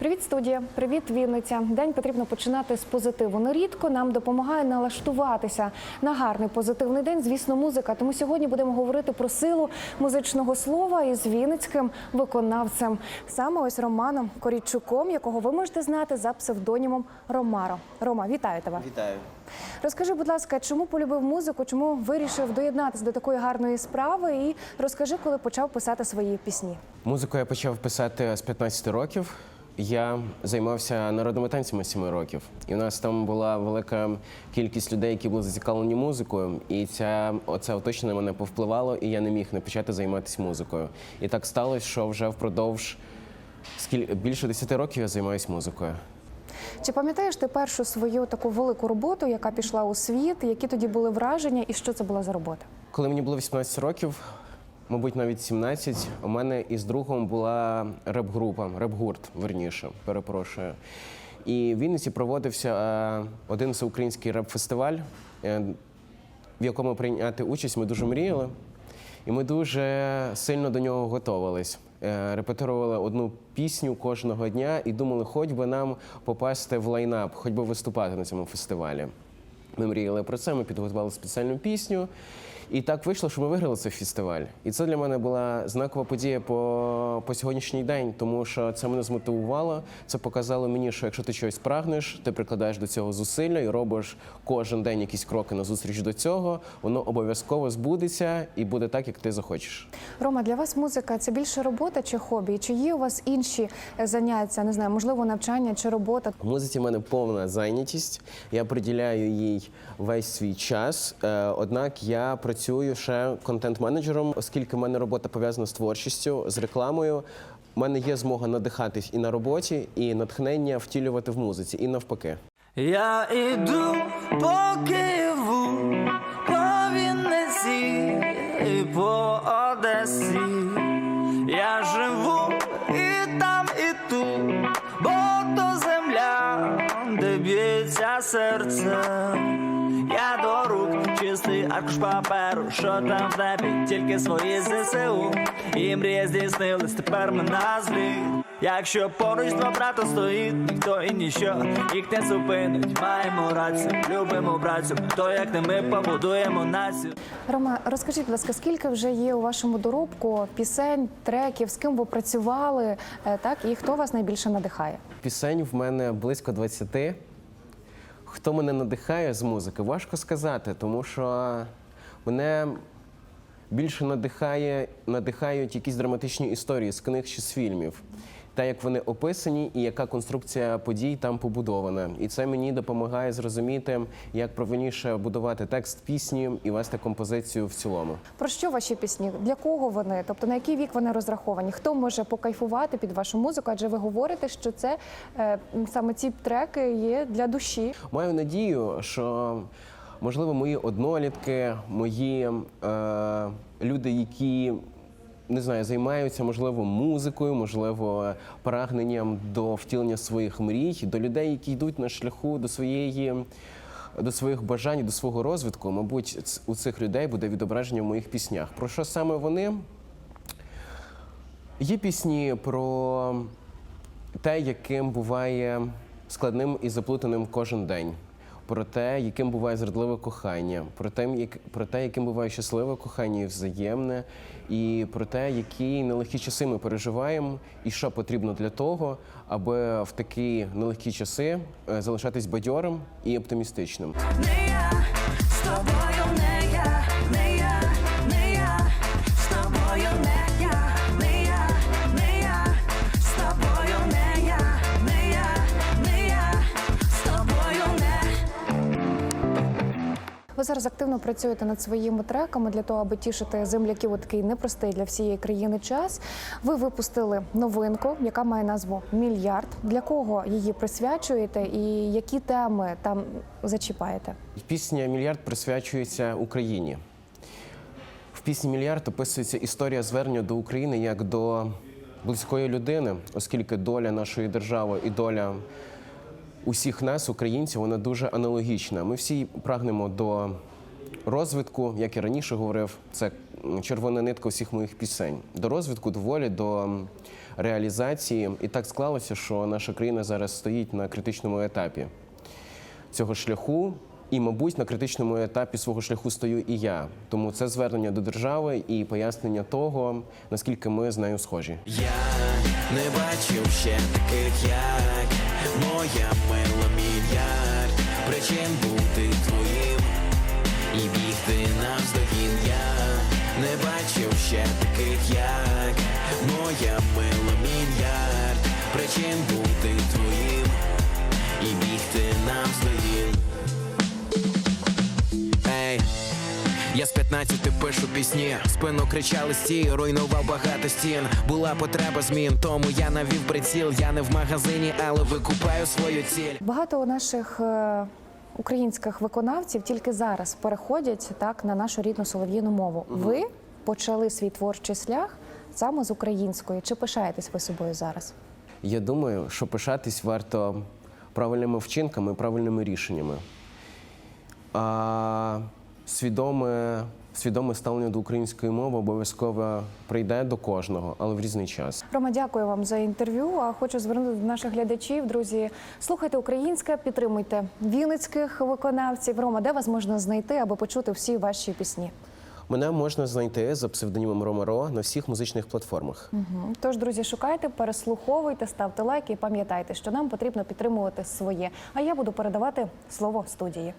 Привіт, студія! Привіт, Вінниця! День потрібно починати з позитиву. Нерідко нам допомагає налаштуватися на гарний позитивний день. Звісно, музика. Тому сьогодні будемо говорити про силу музичного слова із вінницьким виконавцем, саме ось Романом Корійчуком, якого ви можете знати за псевдонімом Ромаро. Рома, вітаю тебе! Вітаю. Розкажи, будь ласка, чому полюбив музику, чому вирішив доєднатися до такої гарної справи? І розкажи, коли почав писати свої пісні. Музику я почав писати з 15 років. Я займався народними танцями 7 років. І в нас там була велика кількість людей, які були зацікавлені музикою. І ця оце оточення мене повпливало, і я не міг не почати займатися музикою. І так сталося, що вже впродовж скіль... більше 10 років я займаюся музикою. Чи пам'ятаєш ти першу свою таку велику роботу, яка пішла у світ? Які тоді були враження, і що це була за робота? Коли мені було 18 років, мабуть, навіть 17, у мене із другом була реп-група, реп-гурт, верніше, перепрошую. І в Вінниці проводився е, один всеукраїнський реп-фестиваль, е, в якому прийняти участь ми дуже мріяли. І ми дуже сильно до нього готувались. Е, Репетирували одну пісню кожного дня і думали, хоч би нам попасти в лайнап, хоч би виступати на цьому фестивалі. Ми мріяли про це, ми підготували спеціальну пісню. І так вийшло, що ми виграли цей фестиваль. І це для мене була знакова подія по, по сьогоднішній день, тому що це мене змотивувало. Це показало мені, що якщо ти щось прагнеш, ти прикладаєш до цього зусилля і робиш кожен день якісь кроки на зустріч до цього, воно обов'язково збудеться і буде так, як ти захочеш. Рома, для вас музика це більше робота чи хобі? Чи є у вас інші е, заняття? Не знаю, можливо, навчання чи робота? В музиці в мене повна зайнятість. Я приділяю їй весь свій час. Е, Однак я працюю ще контент-менеджером, оскільки в мене робота пов'язана з творчістю, з рекламою. У мене є змога надихатись і на роботі, і натхнення втілювати в музиці, і навпаки. Я іду по Києву, по Вінниці і по Одесі. Я живу і там, і тут, бо то земля, де б'ється серце. Аркуш паперу, що там в небі, тільки свої ЗСУ. І мрія здійснилась, тепер ми на злі. Якщо поруч два брата стоїть, ніхто і ніщо їх не зупинить. Маємо рацію, любимо працю, то як не ми побудуємо націю. Рома, розкажіть, будь ласка, скільки вже є у вашому доробку пісень, треків, з ким ви працювали, е, так і хто вас найбільше надихає? Пісень в мене близько 20. Хто мене надихає з музики, важко сказати, тому що мене більше надихає, надихають якісь драматичні історії з книг чи з фільмів. Та як вони описані і яка конструкція подій там побудована. І це мені допомагає зрозуміти, як правильніше будувати текст пісні і вести композицію в цілому. Про що ваші пісні? Для кого вони? Тобто на який вік вони розраховані? Хто може покайфувати під вашу музику? Адже ви говорите, що це е, саме ці треки є для душі. Маю надію, що можливо мої однолітки, мої е, люди, які не знаю, займаються можливо музикою, можливо, прагненням до втілення своїх мрій, до людей, які йдуть на шляху до своєї. До своїх бажань, до свого розвитку, мабуть, у цих людей буде відображення в моїх піснях. Про що саме вони? Є пісні про те, яким буває складним і заплутаним кожен день, про те, яким буває зрадливе кохання, про те, як, про те, яким буває щасливе кохання і взаємне, і про те, які нелегкі часи ми переживаємо, і що потрібно для того, аби в такі нелегкі часи е, залишатись бадьорим і оптимістичним. Не я з тобою, не Ви зараз активно працюєте над своїми треками для того, аби тішити земляків у такий непростий для всієї країни час. Ви випустили новинку, яка має назву Мільярд. Для кого її присвячуєте і які теми там зачіпаєте? Пісня Мільярд присвячується Україні. В пісні Мільярд описується історія звернення до України як до близької людини, оскільки доля нашої держави і доля усіх нас, українців, вона дуже аналогічна. Ми всі прагнемо до розвитку, як і раніше говорив, це червона нитка усіх моїх пісень. До розвитку, до волі, до реалізації. І так склалося, що наша країна зараз стоїть на критичному етапі цього шляху. І, мабуть, на критичному етапі свого шляху стою і я. Тому це звернення до держави і пояснення того, наскільки ми з нею схожі. Я не бачив ще таких, як моя мила мільярд причин бути твоїм і бігти навздогін. Я не бачив ще таких, як я з 15 пишу пісні, спину кричали стій, руйнував багато стін. Була потреба змін, тому я навів приціл. Я не в магазині, але викупаю свою ціль. Багато наших е, українських виконавців тільки зараз переходять так на нашу рідну солов'їну мову. Ви почали свій творчий шлях саме з української. Чи пишаєтесь ви собою зараз? Я думаю, що пишатись варто правильними вчинками, правильними рішеннями. А свідоме, свідоме ставлення до української мови обов'язково прийде до кожного, але в різний час. Рома, дякую вам за інтерв'ю. А хочу звернути до наших глядачів. Друзі, слухайте українське, підтримуйте вінницьких виконавців. Рома, де вас можна знайти, аби почути всі ваші пісні? Мене можна знайти за псевдонімом Ромаро на всіх музичних платформах. Мгм. Тож, друзі, шукайте, переслуховуйте, ставте лайки і пам'ятайте, що нам потрібно підтримувати своє. А я буду передавати слово студії.